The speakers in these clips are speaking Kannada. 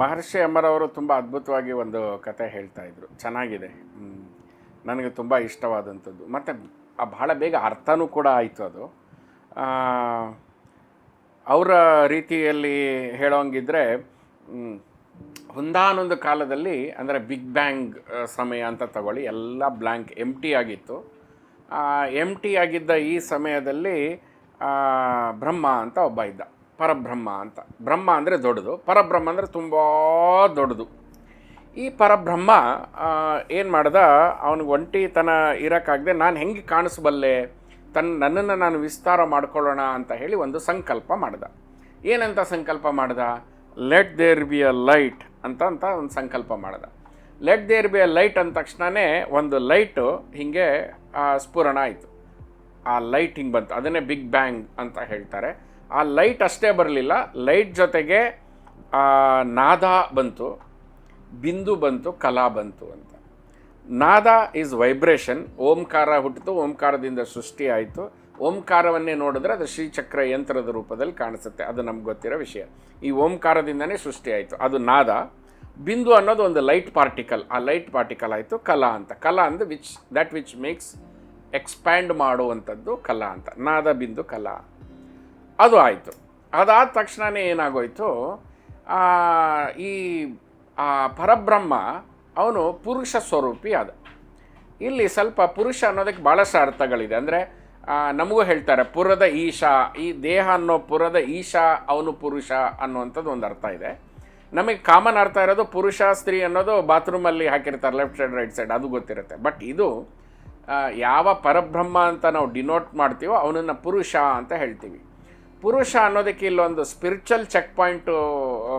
ಮಹರ್ಷಿ ಅಮರವರು ತುಂಬ ಅದ್ಭುತವಾಗಿ ಒಂದು ಕತೆ ಹೇಳ್ತಾ ಇದ್ರು. ಚೆನ್ನಾಗಿದೆ. ನನಗೆ ತುಂಬ ಇಷ್ಟವಾದಂಥದ್ದು. ಮತ್ತು ಬಹಳ ಬೇಗ ಅರ್ಥನೂ ಕೂಡ ಆಯಿತು ಅದು. ಅವರ ರೀತಿಯಲ್ಲಿ ಹೇಳೋಂಗಿದ್ರೆ ಒಂದಾನೊಂದು ಕಾಲದಲ್ಲಿ, ಅಂದರೆ ಬಿಗ್ ಬ್ಯಾಂಗ್ ಸಮಯ ಅಂತ ತಗೊಳ್ಳಿ, ಎಲ್ಲ ಬ್ಲ್ಯಾಂಕ್ ಎಂ ಟಿ ಆಗಿತ್ತು. ಎಂ ಟಿ ಆಗಿದ್ದ ಈ ಸಮಯದಲ್ಲಿ ಬ್ರಹ್ಮ ಅಂತ ಒಬ್ಬ ಇದ್ದ. ಪರಬ್ರಹ್ಮ ಅಂತ. ಬ್ರಹ್ಮ ಅಂದರೆ ದೊಡ್ಡದು. ಪರಬ್ರಹ್ಮ ಅಂದರೆ ತುಂಬ ದೊಡ್ಡದು. ಈ ಪರಬ್ರಹ್ಮ ಏನು ಮಾಡ್ದ? ಅವನಿಗೆ ಒಂಟಿತನ ಇರೋಕ್ಕಾಗದೆ, ನಾನು ಹೆಂಗೆ ಕಾಣಿಸ್ಬಲ್ಲೆ? ತನ್ನ ನನ್ನನ್ನು ನಾನು ವಿಸ್ತಾರ ಮಾಡ್ಕೊಳ್ಳೋಣ ಅಂತ ಹೇಳಿ ಒಂದು ಸಂಕಲ್ಪ ಮಾಡ್ದ. ಏನಂತ ಸಂಕಲ್ಪ ಮಾಡ್ದ? Let there be a light ಅಂತ ಅಂತ ಒಂದು ಸಂಕಲ್ಪ ಮಾಡ್ದ. Let there be a light ಅಂದ ತಕ್ಷಣವೇ ಒಂದು ಲೈಟು ಹೀಗೆ ಸ್ಫುರಣ ಆಯಿತು. ಆ ಲೈಟ್ ಹಿಂಗೆ ಬಂತು. ಅದನ್ನೇ ಬಿಗ್ ಬ್ಯಾಂಗ್ ಅಂತ ಹೇಳ್ತಾರೆ. ಆ ಲೈಟ್ ಅಷ್ಟೇ ಬರಲಿಲ್ಲ. ಲೈಟ್ ಜೊತೆಗೆ ನಾದ ಬಂತು. ಬಿಂದು ಬಂತು, ಕಲಾ ಬಂತು ಅಂತ. ನಾದ ಈಸ್ ವೈಬ್ರೇಷನ್ ಓಂಕಾರ ಹುಟ್ಟಿತು, ಓಂಕಾರದಿಂದ ಸೃಷ್ಟಿ ಆಯಿತು. ಓಂಕಾರವನ್ನೇ ನೋಡಿದ್ರೆ ಅದು ಶ್ರೀಚಕ್ರ ಯಂತ್ರದ ರೂಪದಲ್ಲಿ ಕಾಣಿಸುತ್ತೆ. ಅದು ನಮ್ಗೆ ಗೊತ್ತಿರೋ ವಿಷಯ. ಈ ಓಂಕಾರದಿಂದನೇ ಸೃಷ್ಟಿ ಆಯಿತು. ಅದು ನಾದ. ಬಿಂದು ಅನ್ನೋದು ಒಂದು ಲೈಟ್ ಪಾರ್ಟಿಕಲ್. ಆ ಲೈಟ್ ಪಾರ್ಟಿಕಲ್ ಆಯಿತು, ಕಲಾ ಅಂತ. ಕಲಾ ಅಂದ್ರೆ which that which makes expand ಮಾಡುವಂಥದ್ದು ಕಲಾ ಅಂತ. ನಾದ, ಬಿಂದು, ಕಲಾ. ಅದು ಆಯಿತು. ಅದಾದ ತಕ್ಷಣವೇ ಏನಾಗೋಯ್ತು? ಈ ಪರಬ್ರಹ್ಮ ಅವನು ಪುರುಷ ಸ್ವರೂಪಿ ಅದು ಇಲ್ಲಿ ಸ್ವಲ್ಪ ಪುರುಷ ಅನ್ನೋದಕ್ಕೆ ಭಾಳಷ್ಟು ಅರ್ಥಗಳಿದೆ. ಅಂದರೆ ನಮಗೂ ಹೇಳ್ತಾರೆ, ಪುರದ ಈಶಾ, ಈ ದೇಹ ಅನ್ನೋ ಪುರದ ಈಶಾ, ಅವನು ಪುರುಷ ಅನ್ನುವಂಥದ್ದು ಒಂದು ಅರ್ಥ ಇದೆ. ನಮಗೆ ಕಾಮನ್ ಅರ್ಥ ಇರೋದು ಪುರುಷ, ಸ್ತ್ರೀ ಅನ್ನೋದು ಬಾತ್ರೂಮಲ್ಲಿ ಹಾಕಿರ್ತಾರೆ, ಲೆಫ್ಟ್ ಸೈಡ್, ರೈಟ್ ಸೈಡ್, ಅದು ಗೊತ್ತಿರುತ್ತೆ. ಬಟ್ ಇದು ಯಾವ ಪರಬ್ರಹ್ಮ ಅಂತ ನಾವು ಡಿನೋಟ್ ಮಾಡ್ತೀವೋ, ಅವನನ್ನು ಪುರುಷ ಅಂತ ಹೇಳ್ತೀವಿ. ಪುರುಷ ಅನ್ನೋದಕ್ಕೆ ಇಲ್ಲೊಂದು ಸ್ಪಿರಿಚುವಲ್ ಚೆಕ್ ಪಾಯಿಂಟು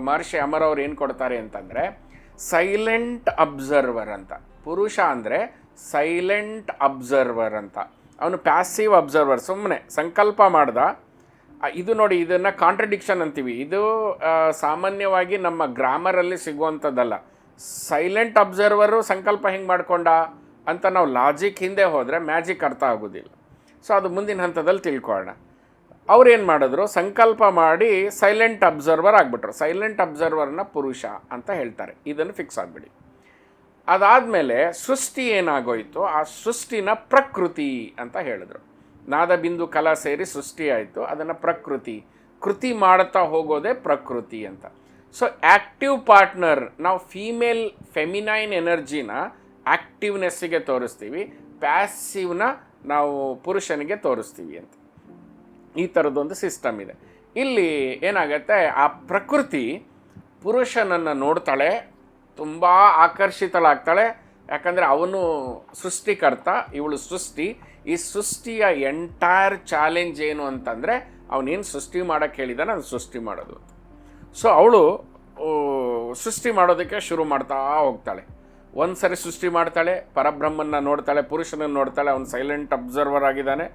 ಮಹರ್ಷಿ ಅಮರ್ ಅವ್ರು ಏನು ಕೊಡ್ತಾರೆ ಅಂತಂದರೆ ಸೈಲೆಂಟ್ ಅಬ್ಸರ್ವರ್ ಅಂತ. ಪುರುಷ ಅಂದರೆ ಸೈಲೆಂಟ್ ಅಬ್ಸರ್ವರ್ ಅಂತ. ಅವನು ಪ್ಯಾಸಿವ್ ಅಬ್ಸರ್ವರ್ ಸುಮ್ಮನೆ ಸಂಕಲ್ಪ ಮಾಡ್ದ. ಇದು ನೋಡಿ, ಇದನ್ನು ಕಾಂಟ್ರಡಿಕ್ಷನ್ ಅಂತೀವಿ. ಇದು ಸಾಮಾನ್ಯವಾಗಿ ನಮ್ಮ ಗ್ರಾಮರಲ್ಲಿ ಸಿಗುವಂಥದ್ದಲ್ಲ ಸೈಲೆಂಟ್ ಅಬ್ಸರ್ವರು ಸಂಕಲ್ಪ ಹೆಂಗೆ ಮಾಡ್ಕೊಂಡ ಅಂತ ನಾವು ಲಾಜಿಕ್ ಹಿಂದೆ ಹೋದರೆ ಮ್ಯಾಜಿಕ್ ಅರ್ಥ ಆಗೋದಿಲ್ಲ. ಸೊ ಅದು ಮುಂದಿನ ಹಂತದಲ್ಲಿ ತಿಳ್ಕೊಳ್ಳೋಣ. ಅವ್ರೇನು ಮಾಡಿದ್ರು? ಸಂಕಲ್ಪ ಮಾಡಿ ಸೈಲೆಂಟ್ ಅಬ್ಸರ್ವರ್ ಆಗಿಬಿಟ್ರು. ಸೈಲೆಂಟ್ ಅಬ್ಸರ್ವರ್ನ ಪುರುಷ ಅಂತ ಹೇಳ್ತಾರೆ. ಇದನ್ನು ಫಿಕ್ಸ್ ಆಗಿಬಿಡಿ. ಅದಾದಮೇಲೆ ಸೃಷ್ಟಿ ಏನಾಗೋಯ್ತು? ಆ ಸೃಷ್ಟಿನ ಪ್ರಕೃತಿ ಅಂತ ಹೇಳಿದ್ರು. ನಾದ ಬಿಂದು ಕಲಾ ಸೇರಿ ಸೃಷ್ಟಿ ಆಯಿತು. ಅದನ್ನು ಪ್ರಕೃತಿ, ಕೃತಿ ಮಾಡ್ತಾ ಹೋಗೋದೇ ಪ್ರಕೃತಿ ಅಂತ. ಸೊ ಆ್ಯಕ್ಟಿವ್ ಪಾರ್ಟ್ನರ್ ನಾವು ಫೀಮೇಲ್ ಫೆಮಿನೈನ್ ಎನರ್ಜಿನ ಆ್ಯಕ್ಟಿವ್ನೆಸ್ಸಿಗೆ ತೋರಿಸ್ತೀವಿ. ಪ್ಯಾಸಿವ್ನ ನಾವು ಪುರುಷನಿಗೆ ತೋರಿಸ್ತೀವಿ ಅಂತ. ಈ ಥರದ್ದೊಂದು ಸಿಸ್ಟಮ್ ಇದೆ. ಇಲ್ಲಿ ಏನಾಗುತ್ತೆ, ಆ ಪ್ರಕೃತಿ ಪುರುಷನನ್ನು ನೋಡ್ತಾಳೆ, ತುಂಬ ಆಕರ್ಷಿತಳಾಗ್ತಾಳೆ. ಯಾಕಂದರೆ ಅವನು ಸೃಷ್ಟಿಕರ್ತ, ಇವಳು ಸೃಷ್ಟಿ. ಈ ಸೃಷ್ಟಿಯ ಎಂಟೈರ್ ಚಾಲೆಂಜ್ ಏನು ಅಂತಂದರೆ, ಅವನೇನು ಸೃಷ್ಟಿ ಮಾಡೋಕ್ಕೆ ಹೇಳಿದಾನೆ ಅದು ಸೃಷ್ಟಿ ಮಾಡೋದು ಸೊ ಅವಳು ಸೃಷ್ಟಿ ಮಾಡೋದಕ್ಕೆ ಶುರು ಮಾಡ್ತಾ ಹೋಗ್ತಾಳೆ. ಒಂದು ಸರಿ ಸೃಷ್ಟಿ ಮಾಡ್ತಾಳೆ, ಪರಬ್ರಹ್ಮನ್ನ ನೋಡ್ತಾಳೆ, ಪುರುಷನನ್ನು ನೋಡ್ತಾಳೆ, ಅವನು ಸೈಲೆಂಟ್ ಅಬ್ಸರ್ವರ್ ಆಗಿದ್ದಾನೆ.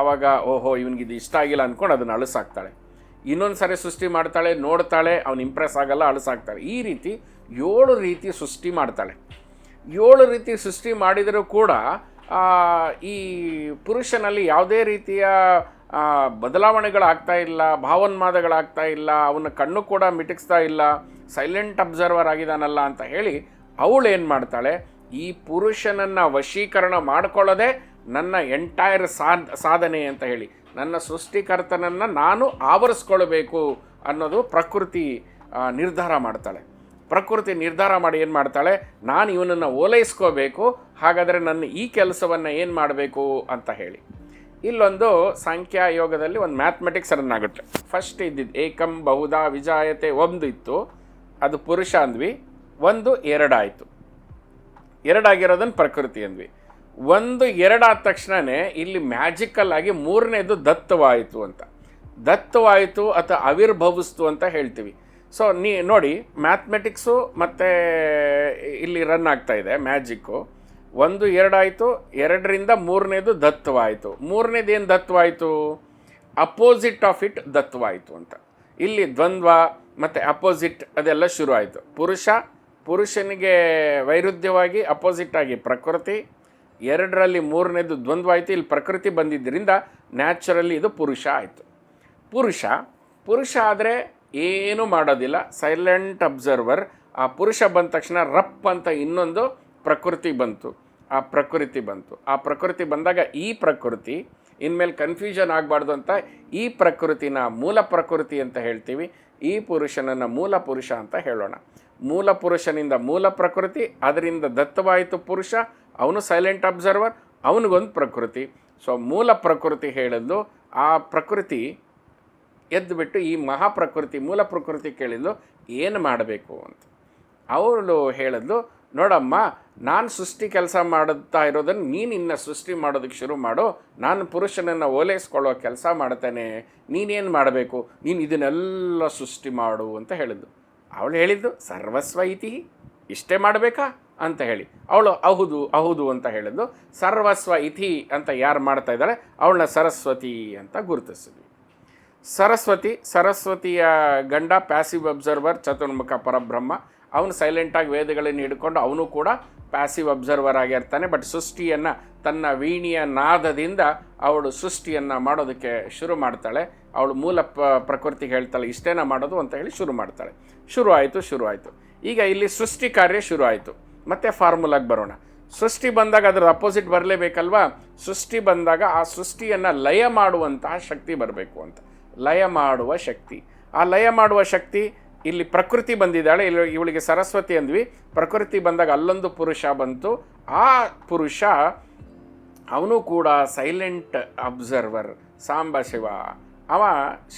ಆವಾಗ ಓಹೋ ಇವನಿಗೆ ಇದು ಇಷ್ಟ ಆಗಿಲ್ಲ ಅಂದ್ಕೊಂಡು ಅದನ್ನು ಅಳಿಸಾಕ್ತಾಳೆ. ಇನ್ನೊಂದು ಸಾರಿ ಸೃಷ್ಟಿ ಮಾಡ್ತಾಳೆ, ನೋಡ್ತಾಳೆ, ಅವ್ನು ಇಂಪ್ರೆಸ್ ಆಗಲ್ಲ, ಅಳಿಸಾಕ್ತಾಳೆ. ಈ ರೀತಿ ಏಳು ರೀತಿ ಸೃಷ್ಟಿ ಮಾಡ್ತಾಳೆ. ಏಳು ರೀತಿ ಸೃಷ್ಟಿ ಮಾಡಿದರೂ ಕೂಡ ಈ ಪುರುಷನಲ್ಲಿ ಯಾವುದೇ ರೀತಿಯ ಬದಲಾವಣೆಗಳಾಗ್ತಾ ಇಲ್ಲ, ಭಾವೋನ್ಮಾದಗಳಾಗ್ತಾ ಇಲ್ಲ, ಅವನ ಕಣ್ಣು ಕೂಡ ಮಿಟುಕಿಸ್ತಾ ಇಲ್ಲ ಸೈಲೆಂಟ್ ಅಬ್ಸರ್ವರ್ ಆಗಿದಾನಲ್ಲ ಅಂತ ಹೇಳಿ ಅವಳು ಏನು ಮಾಡ್ತಾಳೆ? ಈ ಪುರುಷನನ್ನು ವಶೀಕರಣ ಮಾಡ್ಕೊಳ್ಳೋದೇ ನನ್ನ ಎಂಟೈರ್ ಸಾಧ್ ಸಾಧನೆ ಅಂತ ಹೇಳಿ, ನನ್ನ ಸೃಷ್ಟಿಕರ್ತನನ್ನು ನಾನು ಆವರಿಸ್ಕೊಳ್ಬೇಕು ಅನ್ನೋದು ಪ್ರಕೃತಿ ನಿರ್ಧಾರ ಮಾಡ್ತಾಳೆ. ಪ್ರಕೃತಿ ನಿರ್ಧಾರ ಮಾಡಿ ಏನು ಮಾಡ್ತಾಳೆ? ನಾನು ಇವನನ್ನು ಓಲೈಸ್ಕೋಬೇಕು, ಹಾಗಾದರೆ ನನ್ನ ಈ ಕೆಲಸವನ್ನು ಏನು ಮಾಡಬೇಕು ಅಂತ ಹೇಳಿ. ಇಲ್ಲೊಂದು ಸಂಖ್ಯಾ ಯೋಗದಲ್ಲಿ ಒಂದು ಮ್ಯಾಥಮೆಟಿಕ್ಸ್ ರನ್ ಆಗುತ್ತೆ. ಫಸ್ಟ್ ಇದ್ದಿದ್ದು ಏಕಂ ಬಹುದಾ ವಿಜಾಯತೆ ಒಂದು ಇತ್ತು, ಅದು ಪುರುಷ ಅಂದ್ವಿ ಒಂದು ಎರಡಾಯಿತು. ಎರಡಾಗಿರೋದನ್ನು ಪ್ರಕೃತಿ ಅಂದ್ವಿ. ಒಂದು ಎರಡಾದ ತಕ್ಷಣವೇ ಇಲ್ಲಿ ಮ್ಯಾಜಿಕಲ್ ಆಗಿ ಮೂರನೇದು ದತ್ತವಾಯಿತು ಅಂತ. ದತ್ತವಾಯಿತು ಅಥವಾ ಆವಿರ್ಭವಿಸ್ತು ಅಂತ ಹೇಳ್ತೀವಿ. ಸೊ ನೀ ನೋಡಿ ಮ್ಯಾಥ್ಮೆಟಿಕ್ಸು ಮತ್ತು ಇಲ್ಲಿ ರನ್ ಆಗ್ತಾ ಇದೆ ಮ್ಯಾಜಿಕ್ಕು ಒಂದು, ಎರಡಾಯಿತು, ಎರಡರಿಂದ ಮೂರನೇದು ದತ್ತವಾಯಿತು. ಮೂರನೇದು ಏನು ದತ್ತವಾಯಿತು? ಅಪೋಸಿಟ್ ಆಫ್ ಇಟ್ ದತ್ತವಾಯಿತು ಅಂತ. ಇಲ್ಲಿ ದ್ವಂದ್ವ ಮತ್ತು ಅಪೋಸಿಟ್ ಅದೆಲ್ಲ ಶುರು ಆಯಿತು ಪುರುಷ, ಪುರುಷನಿಗೆ ವೈರುಧ್ಯವಾಗಿ ಅಪೋಸಿಟ್ ಆಗಿ ಪ್ರಕೃತಿ ಎರಡರಲ್ಲಿ ಮೂರನೇದು ದ್ವಂದ್ವ ಆಯಿತು ಇಲ್ಲಿ ಪ್ರಕೃತಿ ಬಂದಿದ್ದರಿಂದ ನ್ಯಾಚುರಲಿ ಇದು ಪುರುಷ ಆಯಿತು. ಪುರುಷ ಪುರುಷ ಆದರೆ ಏನೂ ಮಾಡೋದಿಲ್ಲ. Silent observer. ಆ ಪುರುಷ ಬಂದ ತಕ್ಷಣ ರಪ್ ಅಂತ ಇನ್ನೊಂದು ಪ್ರಕೃತಿ ಬಂತು. ಆ ಪ್ರಕೃತಿ ಬಂತು. ಆ ಪ್ರಕೃತಿ ಬಂದಾಗ ಈ ಪ್ರಕೃತಿ, ಇನ್ಮೇಲೆ ಕನ್ಫ್ಯೂಷನ್ ಆಗಬಾರ್ದು ಅಂತ ಈ ಪ್ರಕೃತಿನ ಮೂಲ ಪ್ರಕೃತಿ ಅಂತ ಹೇಳ್ತೀವಿ. ಈ ಪುರುಷನನ್ನು ಮೂಲ ಪುರುಷ ಅಂತ ಹೇಳೋಣ. ಮೂಲ ಪುರುಷನಿಂದ ಮೂಲ ಪ್ರಕೃತಿ, ಅದರಿಂದ ದತ್ತವಾಯಿತು ಪುರುಷ ಅವನು ಸೈಲೆಂಟ್ ಅಬ್ಸರ್ವರ್ ಅವನಿಗೊಂದು ಪ್ರಕೃತಿ. ಸೊ ಮೂಲ ಪ್ರಕೃತಿ ಹೇಳಿದ್ದು, ಆ ಪ್ರಕೃತಿ ಎದ್ದುಬಿಟ್ಟು ಈ ಮಹಾಪ್ರಕೃತಿ, ಮೂಲ ಪ್ರಕೃತಿ ಕೇಳಿದ್ಲು ಏನು ಮಾಡಬೇಕು ಅಂತ. ಅವಳು ಹೇಳಿದ್ಲು ನೋಡಮ್ಮ, ನಾನು ಸೃಷ್ಟಿ ಕೆಲಸ ಮಾಡುತ್ತಾ ಇರೋದನ್ನು ನೀನು ಇನ್ನು ಸೃಷ್ಟಿ ಮಾಡೋದಕ್ಕೆ ಶುರು ಮಾಡು. ನಾನು ಪುರುಷನನ್ನು ಓಲೈಸ್ಕೊಳ್ಳೋ ಕೆಲಸ ಮಾಡ್ತೇನೆ. ನೀನೇನು ಮಾಡಬೇಕು? ನೀನು ಇದನ್ನೆಲ್ಲ ಸೃಷ್ಟಿ ಮಾಡು ಅಂತ ಹೇಳಿದ್ದು. ಅವಳು ಹೇಳಿದ್ದು, ಸರ್ವಸ್ವ ಇತಿ, ಇಷ್ಟೇ ಮಾಡಬೇಕಾ? ಅಂತ ಹೇಳಿ. ಅವಳು ಹೌದು ಹೌದು ಅಂತ ಹೇಳಿದ್ದು. ಸರ್ವಸ್ವ ಇತಿ ಅಂತ ಯಾರು ಮಾಡ್ತಾ ಇದ್ದಾಳೆ? ಅವಳನ್ನ ಸರಸ್ವತಿ ಅಂತ ಗುರುತಿಸಿದ್ವಿ. ಸರಸ್ವತಿ, ಸರಸ್ವತಿಯ ಗಂಡ ಪ್ಯಾಸಿವ್ ಅಬ್ಸರ್ವರ್ ಚತುರ್ಮುಖ ಪರಬ್ರಹ್ಮ. ಅವನು ಸೈಲೆಂಟಾಗಿ ವೇದಗಳನ್ನು ಹಿಡ್ಕೊಂಡು ಅವನು ಕೂಡ ಪ್ಯಾಸಿವ್ ಅಬ್ಸರ್ವರ್ ಆಗಿರ್ತಾನೆ. ಬಟ್ ಸೃಷ್ಟಿಯನ್ನು, ತನ್ನ ವೀಣಿಯ ನಾದದಿಂದ ಅವಳು ಸೃಷ್ಟಿಯನ್ನು ಮಾಡೋದಕ್ಕೆ ಶುರು ಮಾಡ್ತಾಳೆ. ಅವಳು ಮೂಲ ಪ ಪ್ರಕೃತಿಗೆ ಹೇಳ್ತಾಳೆ, ಇಷ್ಟೇನ ಮಾಡೋದು ಅಂತ ಹೇಳಿ ಶುರು ಮಾಡ್ತಾಳೆ. ಶುರು ಆಯಿತು ಶುರು ಆಯಿತು ಈಗ ಇಲ್ಲಿ ಸೃಷ್ಟಿ ಕಾರ್ಯ ಶುರು ಆಯಿತು ಮತ್ತೆ ಫಾರ್ಮುಲಾಗೆ ಬರೋಣ. ಸೃಷ್ಟಿ ಬಂದಾಗ ಅದರ ಅಪೋಸಿಟ್ ಬರಲೇಬೇಕಲ್ವಾ? ಸೃಷ್ಟಿ ಬಂದಾಗ ಆ ಸೃಷ್ಟಿಯನ್ನು ಲಯ ಮಾಡುವಂತಹ ಶಕ್ತಿ ಬರಬೇಕು ಅಂತ. ಲಯ ಮಾಡುವ ಶಕ್ತಿ. ಆ ಲಯ ಮಾಡುವ ಶಕ್ತಿ ಇಲ್ಲಿ ಪ್ರಕೃತಿ ಬಂದಿದ್ದಾಳೆ. ಇಲ್ಲಿ ಇವಳಿಗೆ ಸರಸ್ವತಿ ಅಂದ್ವಿ. ಪ್ರಕೃತಿ ಬಂದಾಗ ಅಲ್ಲೊಂದು ಪುರುಷ ಬಂತು. ಆ ಪುರುಷ ಅವನು ಕೂಡ ಸೈಲೆಂಟ್ ಅಬ್ಸರ್ವರ್ ಸಾಂಬ ಶಿವ. ಅವ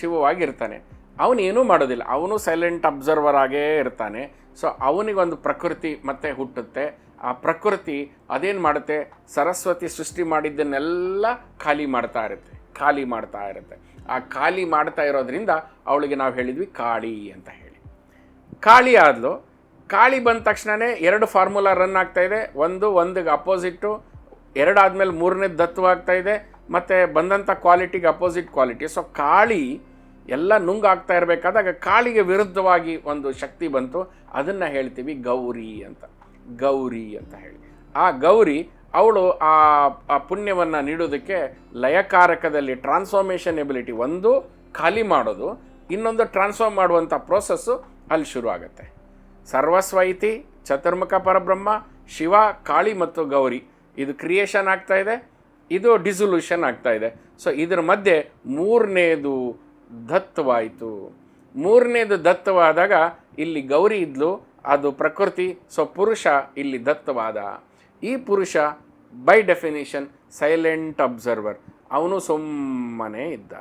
ಶಿವವಾಗಿರ್ತಾನೆ. ಅವನೇನೂ ಮಾಡೋದಿಲ್ಲ. ಅವನು ಸೈಲೆಂಟ್ ಅಬ್ಸರ್ವರ್ ಆಗೇ ಇರ್ತಾನೆ. ಸೊ ಅವನಿಗೊಂದು ಪ್ರಕೃತಿ ಮತ್ತೆ ಹುಟ್ಟುತ್ತೆ. ಆ ಪ್ರಕೃತಿ ಅದೇನು ಮಾಡುತ್ತೆ? ಸರಸ್ವತಿ ಸೃಷ್ಟಿ ಮಾಡಿದ್ದನ್ನೆಲ್ಲ ಖಾಲಿ ಮಾಡ್ತಾ ಇರುತ್ತೆ. ಖಾಲಿ ಮಾಡ್ತಾ ಇರುತ್ತೆ. ಆ ಖಾಲಿ ಮಾಡ್ತಾ ಇರೋದ್ರಿಂದ ಅವಳಿಗೆ ನಾವು ಹೇಳಿದ್ವಿ ಕಾಳಿ ಅಂತ ಹೇಳಿ. ಕಾಳಿ ಆದಲು ಕಾಳಿ ಬಂದ ತಕ್ಷಣವೇ ಎರಡು ಫಾರ್ಮುಲಾ ರನ್ ಆಗ್ತಾ ಇದೆ. ಒಂದು, ಒಂದಿಗೆ ಅಪೋಸಿಟ್ಟು ಆದಮೇಲೆ ಮೂರನೇ ದತ್ತವಾಗ್ತಾ ಇದೆ. ಮತ್ತು ಬಂದಂಥ ಕ್ವಾಲಿಟಿಗೆ ಅಪೋಸಿಟ್ ಕ್ವಾಲಿಟಿ. ಸೊ ಕಾಳಿ ಎಲ್ಲ ನುಂಗಾಗ್ತಾ ಇರಬೇಕಾದಾಗ ಕಾಳಿಗೆ ವಿರುದ್ಧವಾಗಿ ಒಂದು ಶಕ್ತಿ ಬಂತು. ಅದನ್ನು ಹೇಳ್ತೀವಿ ಗೌರಿ ಅಂತ. ಗೌರಿ ಅಂತ ಹೇಳಿ. ಆ ಗೌರಿ, ಅವಳು ಆ ಆ ಪುಣ್ಯವನ್ನು ನೀಡೋದಕ್ಕೆ ಲಯಕಾರಕದಲ್ಲಿ ಟ್ರಾನ್ಸ್ಫಾರ್ಮೇಷನ್ ಎಬಿಲಿಟಿ ಒಂದು, ಖಾಲಿ ಮಾಡೋದು. ಇನ್ನೊಂದು ಟ್ರಾನ್ಸ್ಫಾರ್ಮ್ ಮಾಡುವಂಥ ಪ್ರೋಸೆಸ್ಸು ಅಲ್ಲಿ ಶುರು ಆಗುತ್ತೆ. ಸರ್ವಸ್ವ ಇತಿ ಚತುರ್ಮುಖ ಪರಬ್ರಹ್ಮ, ಶಿವ, ಕಾಳಿ ಮತ್ತು ಗೌರಿ. ಇದು ಕ್ರಿಯೇಷನ್ ಆಗ್ತಾ ಇದೆ. ಇದು ಡಿಸೊಲ್ಯೂಷನ್ ಆಗ್ತಾ ಇದೆ. ಸೊ ಇದರ ಮಧ್ಯೆ ಮೂರನೇದು ದತ್ತವಾಯಿತು. ಮೂರನೇದು ದತ್ತವಾದಾಗ ಇಲ್ಲಿ ಗೌರಿ ಇದ್ಲು, ಅದು ಪ್ರಕೃತಿ, ಸೊ ಪುರುಷ ಇಲ್ಲಿ ದತ್ತವಾದ. ಈ ಪುರುಷ ಬೈ ಡೆಫಿನೇಷನ್ ಸೈಲೆಂಟ್ ಅಬ್ಸರ್ವರ್ ಅವನು ಸುಮ್ಮನೆ ಇದ್ದ.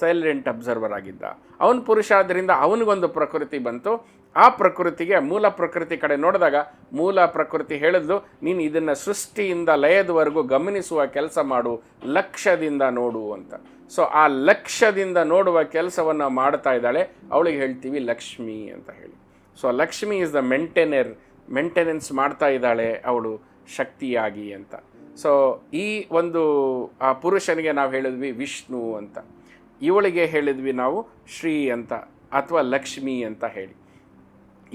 ಸೈಲೆಂಟ್ ಅಬ್ಸರ್ವರ್ ಆಗಿದ್ದ. ಅವನು ಪುರುಷ ಆದ್ದರಿಂದ ಅವನಿಗೊಂದು ಪ್ರಕೃತಿ ಬಂತು. ಆ ಪ್ರಕೃತಿಗೆ ಮೂಲ ಪ್ರಕೃತಿ ಕಡೆ ನೋಡಿದಾಗ ಮೂಲ ಪ್ರಕೃತಿ ಹೇಳಿದ್ಲು, ನೀನು ಇದನ್ನು ಸೃಷ್ಟಿಯಿಂದ ಲಯದವರೆಗೂ ಗಮನಿಸುವ ಕೆಲಸ ಮಾಡು, ಲಕ್ಷ್ಯದಿಂದ ನೋಡು ಅಂತ. ಸೊ ಆ ಲಕ್ಷ್ಯದಿಂದ ನೋಡುವ ಕೆಲಸವನ್ನು ಮಾಡ್ತಾ ಇದ್ದಾಳೆ. ಅವಳಿಗೆ ಹೇಳ್ತೀವಿ ಲಕ್ಷ್ಮಿ ಅಂತ ಹೇಳಿ. So Lakshmi is the maintainer maintenance ಮಾಡ್ತಾ ಇದ್ದಾಳೆ ಅವಳು ಶಕ್ತಿಯಾಗಿ ಅಂತ. ಸೊ ಈ ಒಂದು, ಆ ಪುರುಷನಿಗೆ ನಾವು ಹೇಳಿದ್ವಿ ವಿಷ್ಣು ಅಂತ. ಇವಳಿಗೆ ಹೇಳಿದ್ವಿ ನಾವು ಶ್ರೀ ಅಂತ ಅಥವಾ ಲಕ್ಷ್ಮಿ ಅಂತ ಹೇಳಿ.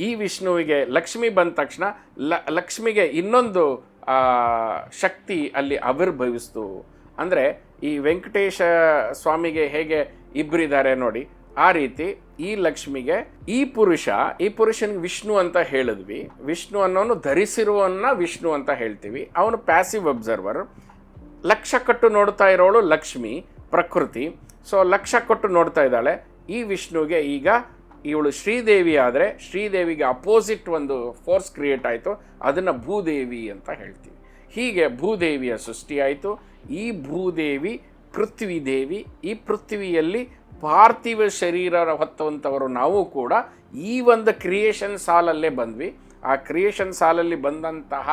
ಈ ವಿಷ್ಣುವಿಗೆ ಲಕ್ಷ್ಮಿ ಬಂದ ತಕ್ಷಣ ಲ, ಲಕ್ಷ್ಮಿಗೆ ಇನ್ನೊಂದು ಶಕ್ತಿ ಅಲ್ಲಿ ಆವಿರ್ಭವಿಸ್ತು. ಅಂದರೆ ಈ ವೆಂಕಟೇಶ ಸ್ವಾಮಿಗೆ ಹೇಗೆ ಇಬ್ಬರಿದ್ದಾರೆ ನೋಡಿ, ಆ ರೀತಿ ಈ ಲಕ್ಷ್ಮಿಗೆ ಈ ಪುರುಷ, ಈ ಪುರುಷನಿಗೆ ವಿಷ್ಣು ಅಂತ ಹೇಳಿದ್ವಿ. ವಿಷ್ಣು ಅನ್ನೋನು ಧರಿಸಿರುವನ್ನ ವಿಷ್ಣು ಅಂತ ಹೇಳ್ತೀವಿ. ಅವನು ಪ್ಯಾಸಿವ್ ಅಬ್ಸರ್ವರ್ ಲಕ್ಷ ಕಟ್ಟು ನೋಡ್ತಾ ಇರೋಳು ಲಕ್ಷ್ಮಿ, ಪ್ರಕೃತಿ. ಸೊ ಲಕ್ಷ ಕೊಟ್ಟು ನೋಡ್ತಾ ಇದ್ದಾಳೆ. ಈ ವಿಷ್ಣುಗೆ ಈಗ ಇವಳು ಶ್ರೀದೇವಿ ಆದರೆ ಶ್ರೀದೇವಿಗೆ ಅಪೋಸಿಟ್ ಒಂದು ಫೋರ್ಸ್ ಕ್ರಿಯೇಟ್ ಆಯಿತು. ಅದನ್ನು ಭೂದೇವಿ ಅಂತ ಹೇಳ್ತೀವಿ. ಹೀಗೆ ಭೂದೇವಿಯ ಸೃಷ್ಟಿಯಾಯಿತು ಈ ಭೂದೇವಿ ಪೃಥ್ವಿ ದೇವಿ ಈ ಪೃಥ್ವಿಯಲ್ಲಿ ಪಾರ್ಥಿವ ಶರೀರ ಹೊತ್ತುವಂಥವರು ನಾವು ಕೂಡ ಈ ಒಂದು ಕ್ರಿಯೇಷನ್ ಸಾಲಲ್ಲೇ ಬಂದ್ವಿ. ಆ ಕ್ರಿಯೇಷನ್ ಸಾಲಲ್ಲಿ ಬಂದಂತಹ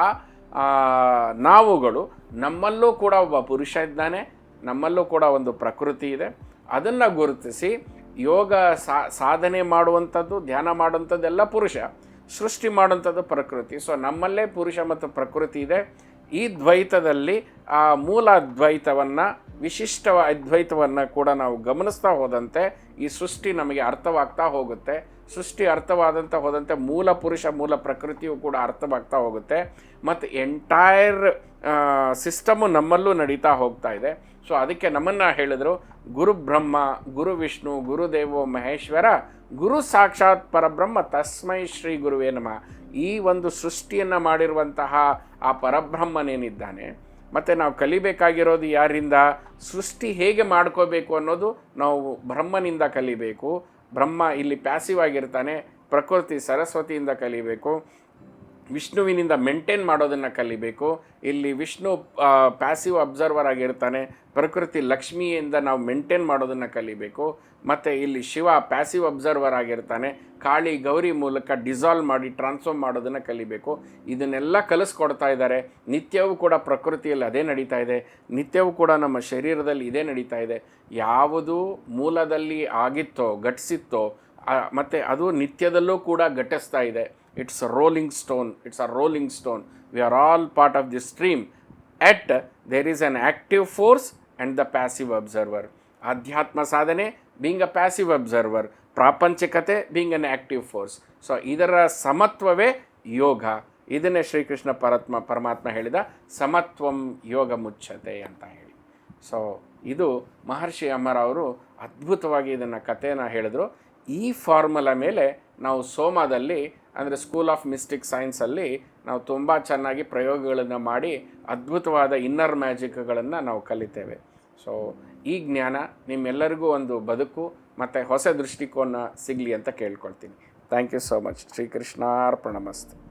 ನಾವುಗಳು ನಮ್ಮಲ್ಲೂ ಕೂಡ ಒಬ್ಬ ಪುರುಷ ಇದ್ದಾನೆ. ನಮ್ಮಲ್ಲೂ ಕೂಡ ಒಂದು ಪ್ರಕೃತಿ ಇದೆ. ಅದನ್ನು ಗುರುತಿಸಿ ಯೋಗ ಸಾಧನೆ ಮಾಡುವಂಥದ್ದು, ಧ್ಯಾನ ಮಾಡುವಂಥದ್ದೆಲ್ಲ ಪುರುಷ, ಸೃಷ್ಟಿ ಮಾಡುವಂಥದ್ದು ಪ್ರಕೃತಿ. ಸೊ ನಮ್ಮಲ್ಲೇ ಪುರುಷ ಮತ್ತು ಪ್ರಕೃತಿ ಇದೆ. ಈ ದ್ವೈತದಲ್ಲಿ ಆ ಮೂಲ ಅದ್ವೈತವನ್ನು ವಿಶಿಷ್ಟ ಅದ್ವೈತವನ್ನು ಕೂಡ ನಾವು ಗಮನಿಸ್ತಾ ಹೋದಂತೆ ಈ ಸೃಷ್ಟಿ ನಮಗೆ ಅರ್ಥವಾಗ್ತಾ ಹೋಗುತ್ತೆ. ಸೃಷ್ಟಿ ಅರ್ಥವಾದಂಥ ಹೋದಂತೆ ಮೂಲ ಪುರುಷ, ಮೂಲ ಪ್ರಕೃತಿಯು ಕೂಡ ಅರ್ಥವಾಗ್ತಾ ಹೋಗುತ್ತೆ. ಮತ್ತು ಎಂಟೈರ್ ಸಿಸ್ಟಮು ನಮ್ಮಲ್ಲೂ ನಡೀತಾ ಹೋಗ್ತಾ ಇದೆ. ಸೊ, ಅದಕ್ಕೆ ನಮ್ಮನ್ನು ಹೇಳಿದ್ರು, ಗುರು ಬ್ರಹ್ಮ, ಗುರು ವಿಷ್ಣು ಗುರುದೇವೋ ಮಹೇಶ್ವರ, ಗುರು ಸಾಕ್ಷಾತ್ ಪರಬ್ರಹ್ಮ, ತಸ್ಮೈ ಶ್ರೀ ಗುರುವೇ ನಮಃ. ಈ ಒಂದು ಸೃಷ್ಟಿಯನ್ನು ಮಾಡಿರುವಂತಹ ಆ ಪರಬ್ರಹ್ಮನೇನಿದ್ದಾನೆ. ಮತ್ತು ನಾವು ಕಲಿಬೇಕಾಗಿರೋದು ಯಾರಿಂದ? ಸೃಷ್ಟಿ ಹೇಗೆ ಮಾಡ್ಕೋಬೇಕು ಅನ್ನೋದು ನಾವು ಬ್ರಹ್ಮನಿಂದ ಕಲಿಬೇಕು. ಬ್ರಹ್ಮ ಇಲ್ಲಿ ಪ್ಯಾಸಿವ್ ಆಗಿರ್ತಾನೆ ಪ್ರಕೃತಿ ಸರಸ್ವತಿಯಿಂದ ಕಲಿಬೇಕು. ವಿಷ್ಣುವಿನಿಂದ ಮೇಂಟೈನ್ ಮಾಡೋದನ್ನು ಕಲಿಬೇಕು. ಇಲ್ಲಿ ವಿಷ್ಣು ಪ್ಯಾಸಿವ್ ಅಬ್ಸರ್ವರ್ ಆಗಿರ್ತಾನೆ. ಪ್ರಕೃತಿ ಲಕ್ಷ್ಮಿಯಿಂದ ನಾವು ಮೇಂಟೈನ್ ಮಾಡೋದನ್ನು ಕಲಿಬೇಕು. ಮತ್ತು ಇಲ್ಲಿ ಶಿವ ಪ್ಯಾಸಿವ್ ಅಬ್ಸರ್ವರ್ ಆಗಿರ್ತಾನೆ. ಕಾಳಿ, ಗೌರಿ ಮೂಲಕ ಡಿಸಾಲ್ವ್ ಮಾಡಿ ಟ್ರಾನ್ಸ್ಫಾರ್ಮ್ ಮಾಡೋದನ್ನು ಕಲಿಬೇಕು. ಇದನ್ನೆಲ್ಲ ಕಲಿಸ್ಕೊಡ್ತಾ ಇದ್ದಾರೆ. ನಿತ್ಯವೂ ಕೂಡ ಪ್ರಕೃತಿಯಲ್ಲಿ ಅದೇ ನಡೀತಾ ಇದೆ. ನಿತ್ಯವೂ ಕೂಡ ನಮ್ಮ ಶರೀರದಲ್ಲಿ ಇದೇ ನಡೀತಾ ಇದೆ. ಯಾವುದು ಮೂಲದಲ್ಲಿ ಆಗಿತ್ತೋ, ಘಟಿಸಿತ್ತೋ ಮತ್ತು ಅದು ನಿತ್ಯದಲ್ಲೂ ಕೂಡ ಘಟಿಸ್ತಾ ಇದೆ. It's a rolling stone it's a rolling stone we are all part of the stream yet there is an active force and the passive observer ಆಧ್ಯಾತ್ಮ ಸಾಧನೆ being a passive observer ಪ್ರಾಪಂಚಿಕತೆ being an active force so ಇದರ ಸಮತ್ವವೇ ಯೋಗ ಇದನ್ನೇ ಶ್ರೀಕೃಷ್ಣ ಪರತ್ಮ ಪರಮಾತ್ಮ ಹೇಳಿದ ಸಮತ್ವಂ ಯೋಗ ಮುಚ್ಚತೆ ಅಂತ ಹೇಳಿ ಸೊ ಇದು ಮಹರ್ಷಿ ಅಮರ ಅವರು ಅದ್ಭುತವಾಗಿ ಇದನ್ನು ಕಥೆಯನ್ನು ಹೇಳಿದರು ಈ ಫಾರ್ಮುಲಾ ಮೇಲೆ ನಾವು ಸೋಮಾದಲ್ಲಿ ಅಂದರೆ ಸ್ಕೂಲ್ ಆಫ್ ಮಿಸ್ಟಿಕ್ ಸೈನ್ಸಲ್ಲಿ ನಾವು ತುಂಬ ಚೆನ್ನಾಗಿ ಪ್ರಯೋಗಗಳನ್ನು ಮಾಡಿ ಅದ್ಭುತವಾದ ಇನ್ನರ್ ಮ್ಯಾಜಿಕ್ಗಳನ್ನು ನಾವು ಕಲಿತೇವೆ. ಸೊ ಈ ಜ್ಞಾನ ನಿಮ್ಮೆಲ್ಲರಿಗೂ ಒಂದು ಬದುಕು ಮತ್ತು ಹೊಸ ದೃಷ್ಟಿಕೋನ ಸಿಗಲಿ ಅಂತ ಕೇಳ್ಕೊಳ್ತೀನಿ. Thank you so much ಶ್ರೀಕೃಷ್ಣಾರ್ಪಣಮಸ್ತು